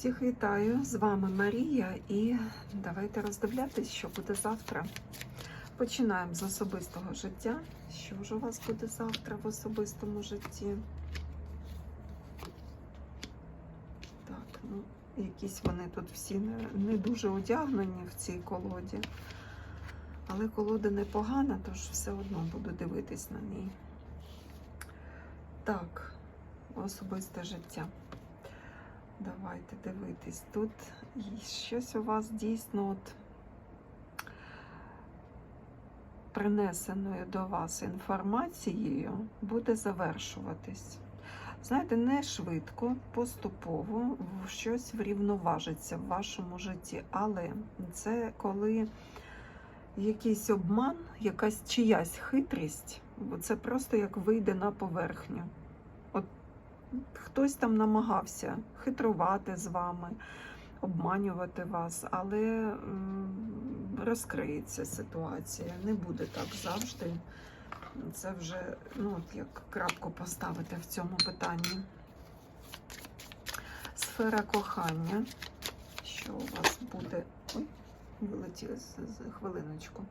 Всіх вітаю! З вами Марія, і давайте роздивлятись, що буде завтра. Починаємо з особистого життя. Що ж у вас буде завтра в особистому житті? Так, ну, якісь вони тут всі не, не дуже одягнені в цій колоді. Але колода непогана, тож все одно буду дивитись на ній. Так, особисте життя. Давайте дивитись. Тут щось у вас дійсно от принесеною до вас інформацією буде завершуватись. Знаєте, не швидко, поступово щось врівноважиться в вашому житті, але це коли якийсь обман, якась чиясь хитрість, це просто як вийде на поверхню. Хтось там намагався хитрувати з вами, обманювати вас, але розкриється ситуація. Не буде так завжди. Це вже ну, от як крапку поставити в цьому питанні. Сфера кохання. Що у вас буде? Ой, з хвилиночку.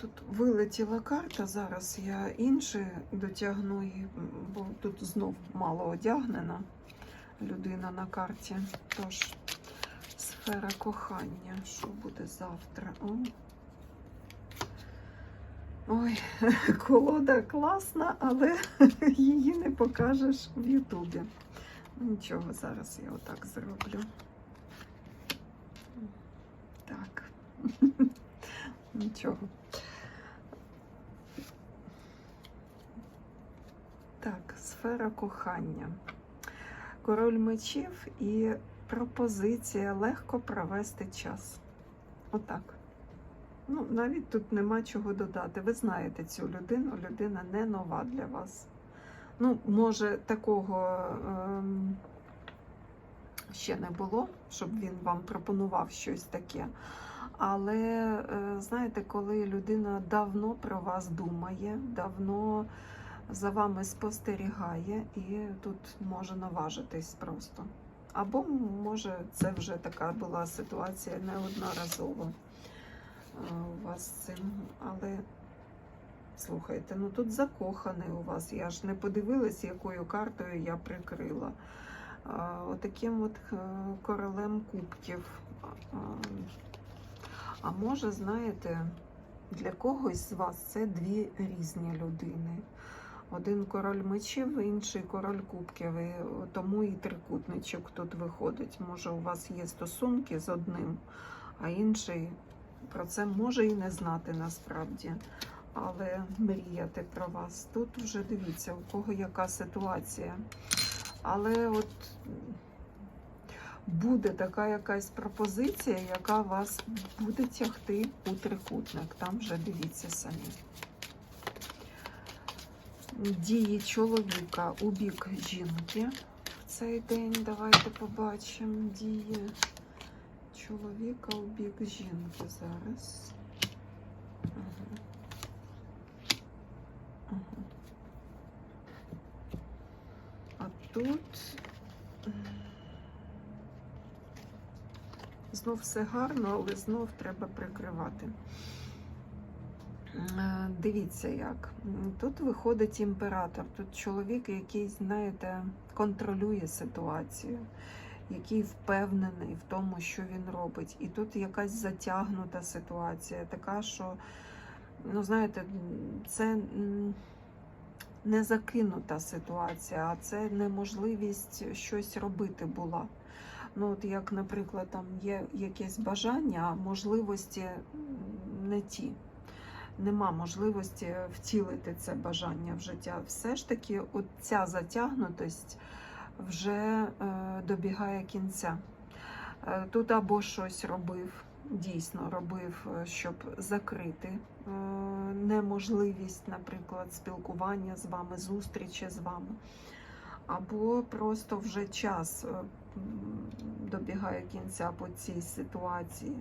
Тут вилетіла карта, зараз я інше дотягну її, бо тут знов мало одягнена людина на карті. Тож, сфера кохання, що буде завтра? О. Ой, колода класна, але її не покажеш в Ютубі. Нічого, зараз я отак зроблю. Так. Нічого. Так, сфера кохання. Король мечів і пропозиція легко провести час. Отак. Ну, навіть тут нема чого додати. Ви знаєте цю людину, людина не нова для вас. Ну, може, такого ем, ще не було, щоб він вам пропонував щось таке. Але е, знаєте, коли людина давно про вас думає, давно за вами спостерігає, і тут може наважитись просто. Або може це вже така була ситуація неодноразово е, у вас цим. Але слухайте, ну тут закоханий у вас. Я ж не подивилась, якою картою я прикрила. Отаким от е, королем кубків. А може, знаєте, для когось з вас це дві різні людини. Один король мечів, інший король кубків. І тому і трикутничок тут виходить. Може, у вас є стосунки з одним, а інший про це може і не знати насправді. Але мріяти про вас. Тут вже дивіться, у кого яка ситуація. Але от буде така якась пропозиція, яка вас буде тягти у трикутник. Там вже дивіться самі. Дії чоловіка у бік жінки в цей день. Давайте побачимо дії чоловіка у бік жінки зараз. А тут знов все гарно, але знов треба прикривати. Е, Дивіться як. Тут виходить імператор, тут чоловік, який, знаєте, контролює ситуацію, який впевнений в тому, що він робить. І тут якась затягнута ситуація, така, що, ну, знаєте, це не закинута ситуація, а це неможливість щось робити була. Ну, от як, наприклад, там є якесь бажання, а можливості не ті нема можливості втілити це бажання в життя. Все ж таки, от ця затягнутость вже е, добігає кінця. Е, тут або щось робив, дійсно робив, е, щоб закрити неможливість, наприклад, спілкування з вами, зустрічі з вами. Або просто вже час добігає кінця по цій ситуації.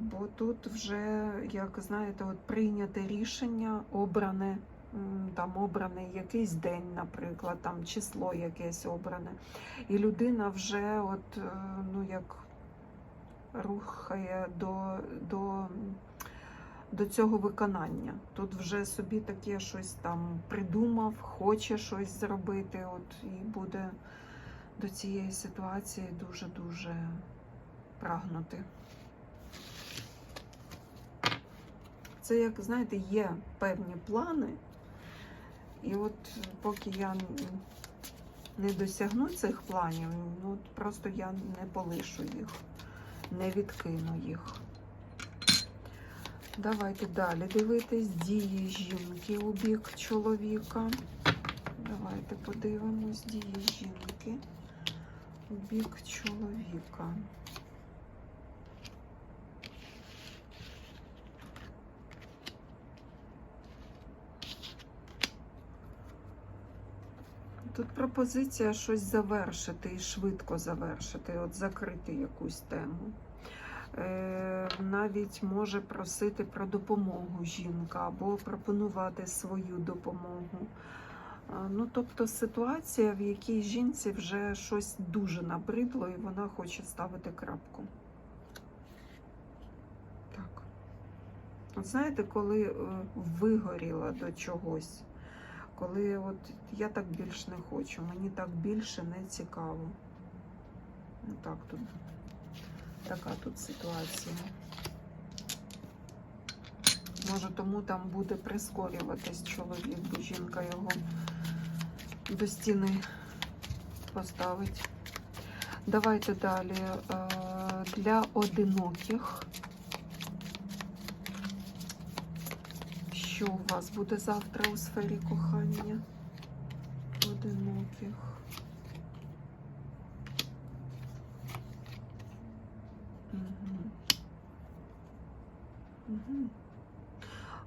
Бо тут вже, як знаєте, от прийняте рішення, обране там обраний якийсь день, наприклад, там число якесь обране. І людина вже от, е, ну, як рухає до, до, до цього виконання. Тут вже собі таке щось там придумав, хоче щось зробити, от, і буде до цієї ситуації дуже-дуже прагнути. Це, як знаєте, є певні плани, і от поки я не досягну цих планів, ну просто я не полишу їх, не відкину їх. Давайте далі дивитись дії жінки у бік чоловіка. Давайте подивимось дії жінки у бік чоловіка. Тут пропозиція щось завершити і швидко завершити, от закрити якусь тему. Е, навіть може просити про допомогу жінка або пропонувати свою допомогу. Ну, тобто ситуація, в якій жінці вже щось дуже набридло, і вона хоче ставити крапку. Так. От знаєте, коли е, вигоріла до чогось, коли от я так більш не хочу, мені так більше не цікаво. Ну так тут. Така тут ситуація. Може, тому там буде прискорюватись чоловік, бо жінка його до стіни поставить. Давайте далі. Е, Для одиноких. Що у вас буде завтра у сфері кохання? Одиноких.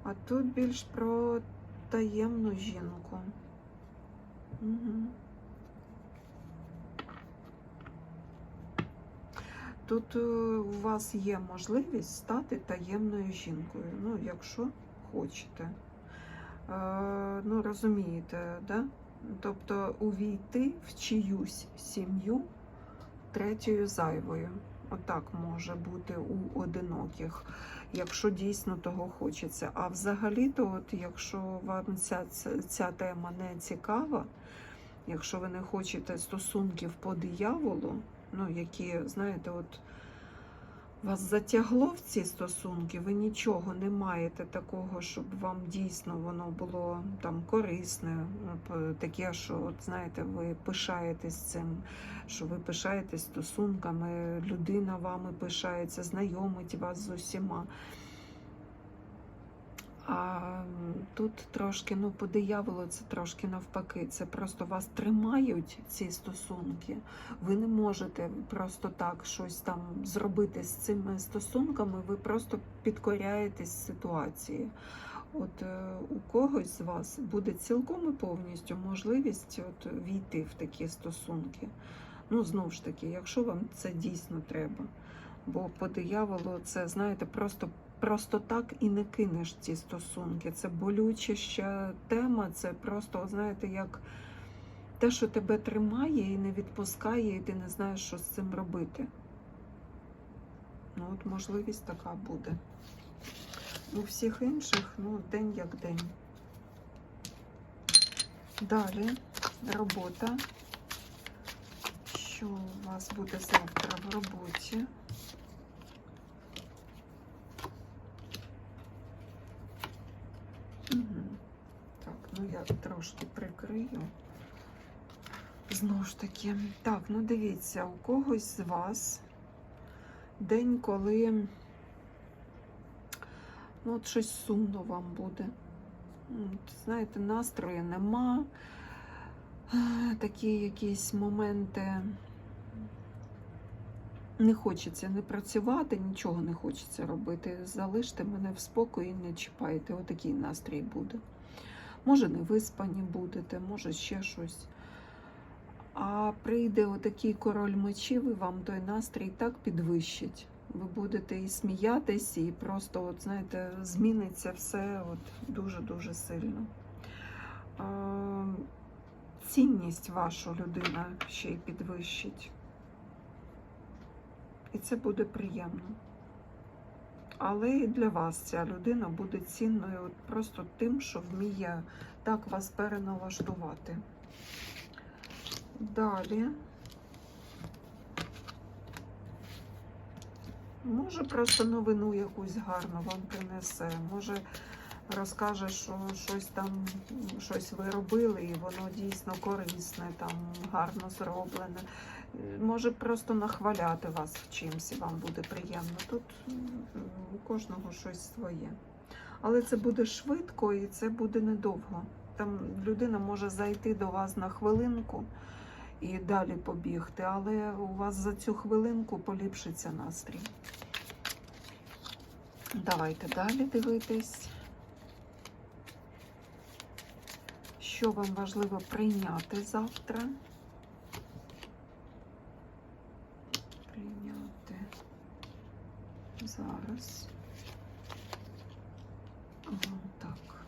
А тут більш про таємну жінку. Угу. Тут е, у вас є можливість стати таємною жінкою, ну, якщо хочете. Е, ну, розумієте, да? Тобто увійти в чиюсь сім'ю третьою зайвою. Отак може бути у одиноких, якщо дійсно того хочеться. А взагалі-то, от якщо вам ця, ця, тема не цікава, якщо ви не хочете стосунків по дияволу, ну які, знаєте, от вас затягло в ці стосунки, ви нічого не маєте такого, щоб вам дійсно воно було там корисне, п- таке, що от знаєте, ви пишаєтесь цим, що ви пишаєтесь стосунками, людина вами пишається, знайомить вас з усіма. А тут трошки, ну, по дияволу це трошки навпаки. Це просто вас тримають ці стосунки. Ви не можете просто так щось там зробити з цими стосунками, ви просто підкоряєтесь ситуації. От е, у когось з вас буде цілком і повністю можливість от, війти в такі стосунки. Ну, знову ж таки, якщо вам це дійсно треба. Бо по дияволу це, знаєте, просто просто так і не кинеш ці стосунки. Це болючища тема, це просто, знаєте, як те, що тебе тримає і не відпускає, і ти не знаєш, що з цим робити. Ну, от можливість така буде. У всіх інших, ну, день як день. Далі робота. Що у вас буде завтра в роботі? Мгм. Так, ну я трошки прикрию. Знову ж таки. Так, ну дивіться, у когось з вас день, коли ну, от щось сумно вам буде. От, знаєте, настрою нема. Такі якісь моменти. Не хочеться не працювати, нічого не хочеться робити. Залиште мене в спокої, не чіпайте. Отакий настрій буде. Може, не виспані будете, може ще щось. А прийде отакий король мечів, і вам той настрій так підвищить. Ви будете і сміятись, і просто, от, знаєте, зміниться все от дуже-дуже сильно. цінність вашу людина ще й підвищить. І це буде приємно. Але і для вас ця людина буде цінною просто тим, що вміє так вас переналаштувати. Далі. Може, просто новину якусь гарну вам принесе. Може, розкаже, що щось там, щось ви робили, і воно дійсно корисне, там гарно зроблене. Може просто нахваляти вас в чимсь, і вам буде приємно. Тут у кожного щось своє. Але це буде швидко і це буде недовго. Там людина може зайти до вас на хвилинку і далі побігти, але у вас за цю хвилинку поліпшиться настрій. Давайте далі дивитись. Що вам важливо прийняти завтра? Прийняти зараз. Так.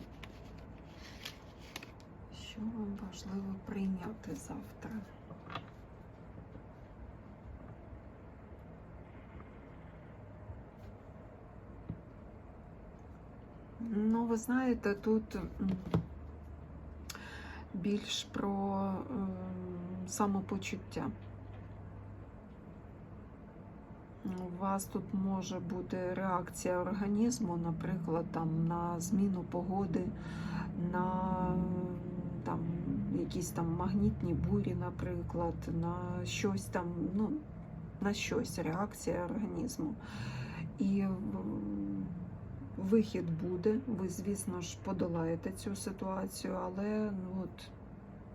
Що вам важливо прийняти завтра? Ну, ви знаєте, тут більш про ем, самопочуття. У вас тут може бути реакція організму, наприклад, там, на зміну погоди, на там, якісь там магнітні бурі, наприклад, на щось там, ну, на щось реакція організму. І вихід буде, ви, звісно ж, подолаєте цю ситуацію, але ну, от,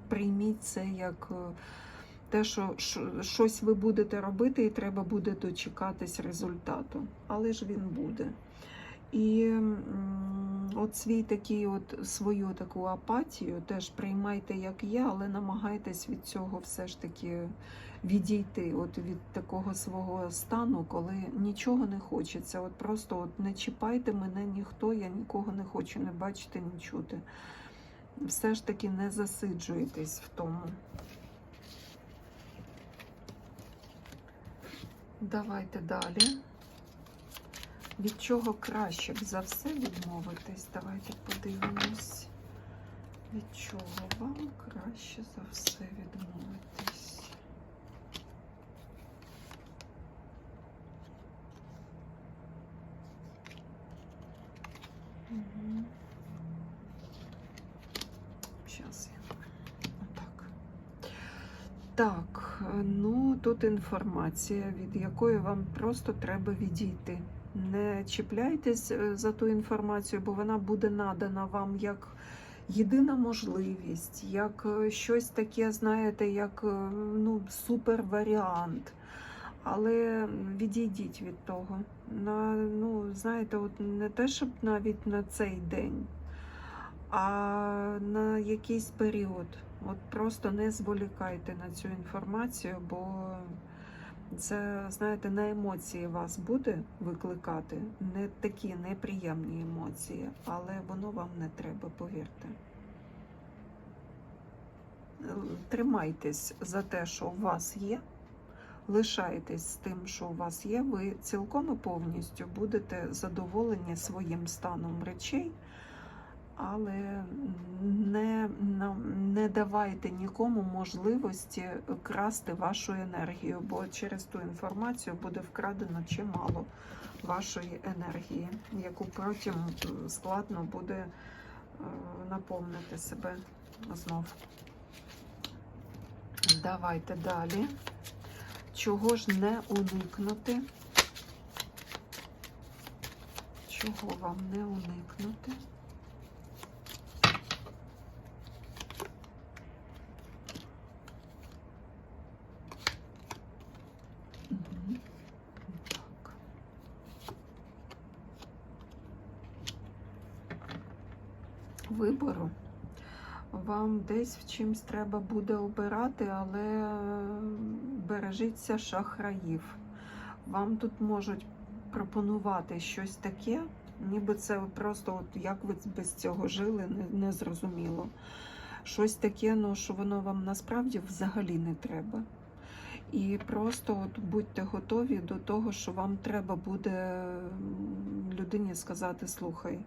прийміть це як те, що що- щось ви будете робити, і треба буде дочекатись результату. Але ж він буде. І от свій такий, от свою таку апатію теж приймайте, як є, але намагайтесь від цього все ж таки відійти, от від такого свого стану, коли нічого не хочеться. От просто от не чіпайте мене ніхто, я нікого не хочу не бачити, не чути. Все ж таки не засиджуйтесь в тому. Давайте далі. Від чого краще б за все відмовитись? Давайте подивимось. Від чого вам краще за все відмовитись? Угу. Зараз я отак. Так, ну тут інформація, від якої вам просто треба відійти. Не чіпляйтесь е, за ту інформацію, бо вона буде надана вам як єдина можливість, як е, щось таке, знаєте, як е, ну, супер. Але відійдіть від того. На, ну, знаєте, от не те, щоб навіть на цей день, а на якийсь період. От просто не зволікайте на цю інформацію, бо це, знаєте, на емоції вас буде викликати. Не такі неприємні емоції, але воно вам не треба, повірте. Тримайтесь за те, що у вас є. Лишайтесь з тим, що у вас є, ви цілком і повністю будете задоволені своїм станом речей, але не, не давайте нікому можливості красти вашу енергію, бо через ту інформацію буде вкрадено чимало вашої енергії, яку потім складно буде е, наповнити себе знов. Давайте далі. Чого ж не уникнути? Чого вам не уникнути? Вибору. Вам десь в чимсь треба буде обирати, але бережіться шахраїв. Вам тут можуть пропонувати щось таке, ніби це просто от як ви без цього жили, не зрозуміло. щось таке, ну, що воно вам насправді взагалі не треба. І просто от будьте готові до того, що вам треба буде людині сказати: слухай,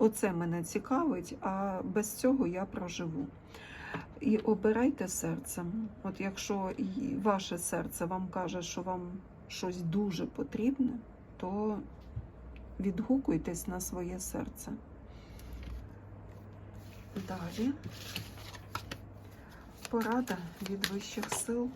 оце мене цікавить, а без цього я проживу. І обирайте серцем. От якщо ваше серце вам каже, що вам щось дуже потрібне, то відгукуйтесь на своє серце. Далі порада від вищих сил.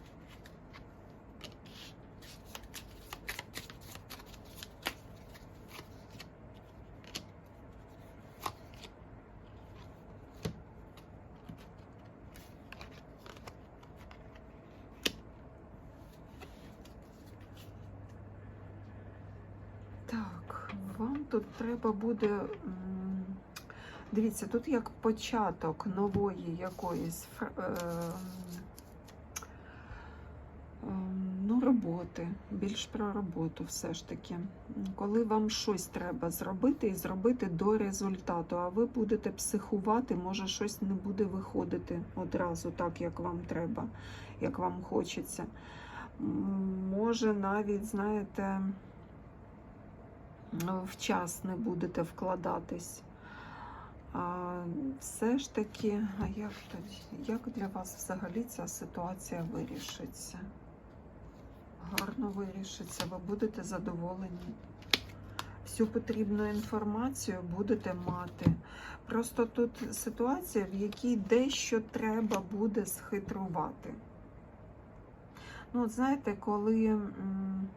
Так, вам тут треба буде. Дивіться, тут як початок нової якоїсь е, ем, ну, роботи, більш про роботу все ж таки. Коли вам щось треба зробити і зробити до результату, а ви будете психувати, може щось не буде виходити одразу так, як вам треба, як вам хочеться. Може навіть, знаєте, в час не будете вкладатись. А, все ж таки, а як як для вас взагалі ця ситуація вирішиться? Гарно вирішиться, ви будете задоволені. Всю потрібну інформацію будете мати. Просто тут ситуація, в якій дещо треба буде схитрувати. Ну, от знаєте, коли м,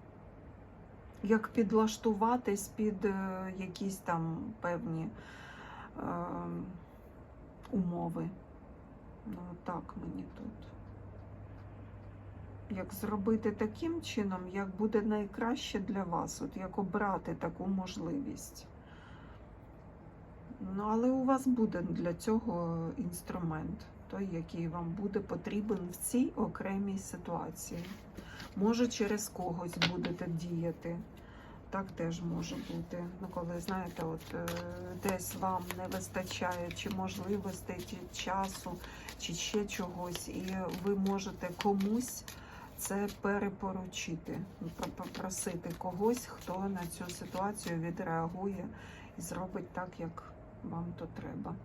як підлаштуватись під е, якісь там певні е, умови. Ну, так мені тут. Як зробити таким чином, як буде найкраще для вас, от як обрати таку можливість. Ну, але у вас буде для цього інструмент, той, який вам буде потрібен в цій окремій ситуації. Може, через когось будете діяти. Так теж може бути. Ну, коли знаєте, от е, десь вам не вистачає чи можливостей, чи часу, чи ще чогось, і ви можете комусь це перепоручити, ну, про- попросити когось, хто на цю ситуацію відреагує і зробить так, як вам то треба.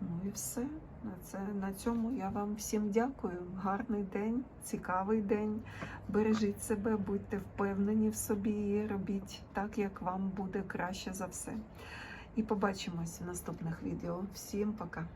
Ну і все. На це на цьому я вам всім дякую. Гарний день, цікавий день. Бережіть себе, будьте впевнені в собі і робіть так, як вам буде краще за все. І побачимось в наступних відео. Всім пока!